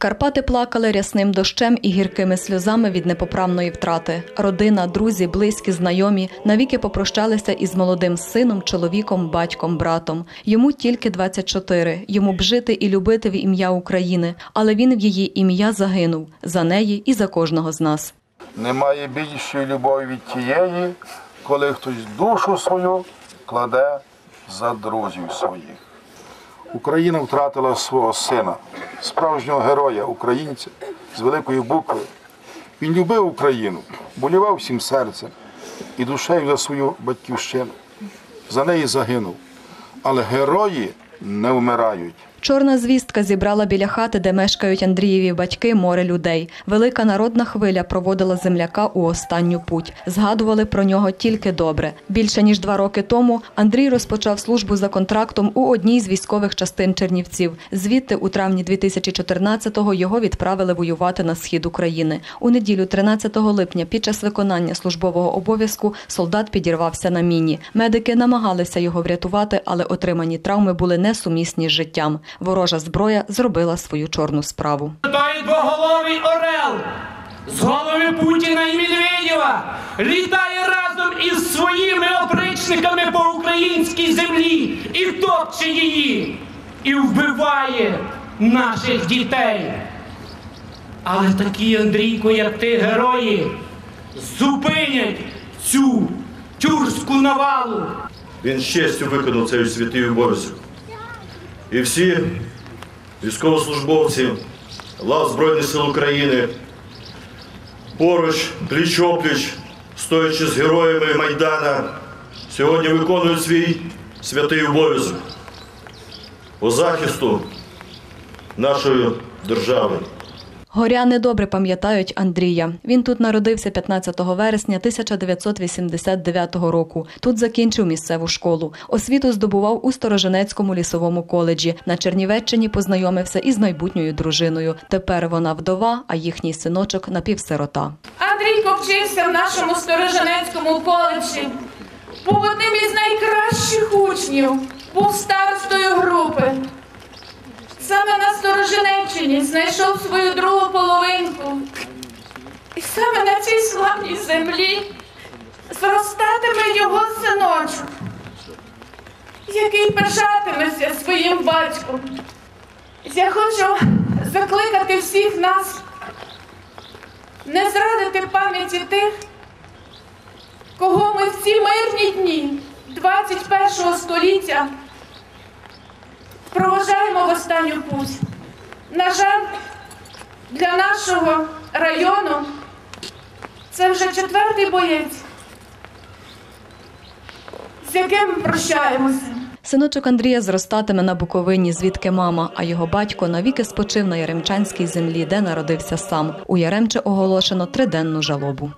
Карпати плакали рясним дощем і гіркими сльозами від непоправної втрати. Родина, друзі, близькі, знайомі навіки попрощалися із молодим сином, чоловіком, батьком, братом. Йому тільки 24. Йому б жити і любити в ім'я України, але він в її ім'я загинув за неї і за кожного з нас. Немає більшої любові від тієї, коли хтось душу свою кладе за друзів своїх. Україна втратила свого сина, справжнього героя, українця з великої букви. Він любив Україну, болівав всім серцем і душею за свою батьківщину. За неї загинув. Але герої не вмирають. Чорна звістка зібрала біля хати, де мешкають Андрієві батьки, море людей. Велика народна хвиля проводила земляка у останню путь. Згадували про нього тільки добре. Більше ніж два роки тому Андрій розпочав службу за контрактом у одній з військових частин Чернівців. Звідти у травні 2014-го його відправили воювати на схід України. У неділю, 13 липня, під час виконання службового обов'язку солдат підірвався на міні. Медики намагалися його врятувати, але отримані травми були несумісні з життям. Ворожа зброя зробила свою чорну справу. Той двоголовий орел з голови Путіна і Медведєва літає разом із своїми опричниками по українській землі і топче її, і вбиває наших дітей. Але такі, Андрійко, як ти, герої, зупинять цю тюркську навалу. Він з честю виконав цей святий обов'язок. І всі військовослужбовці лав Збройних сил України поруч, пліч-опліч, стоячи з героями Майдана, сьогодні виконують свій святий обов'язок у захисту нашої держави. Горяни добре пам'ятають Андрія. Він тут народився 15 вересня 1989 року. Тут закінчив місцеву школу. Освіту здобував у Стороженецькому лісовому коледжі. На Чернівеччині познайомився із майбутньою дружиною. Тепер вона вдова, а їхній синочок напівсирота. Андрійко вчився в нашому Стороженецькому коледжі. Був одним із найкращих учнів, був старостою групи. Саме на Стороженеччині знайшов свою другу половинку. І саме на цій славній землі зростатиме його синочок, який пишатиметься своїм батьком. Я хочу закликати всіх нас не зрадити пам'яті тих, кого ми в ці мирні дні 21 століття проважаємо в останню путь. На жаль, для нашого району це вже четвертий боєць, з яким ми прощаємося. Синочок Андрія зростатиме на Буковині, звідки мама, а його батько навіки спочив на Яремчанській землі, де народився сам. У Яремче оголошено триденну жалобу.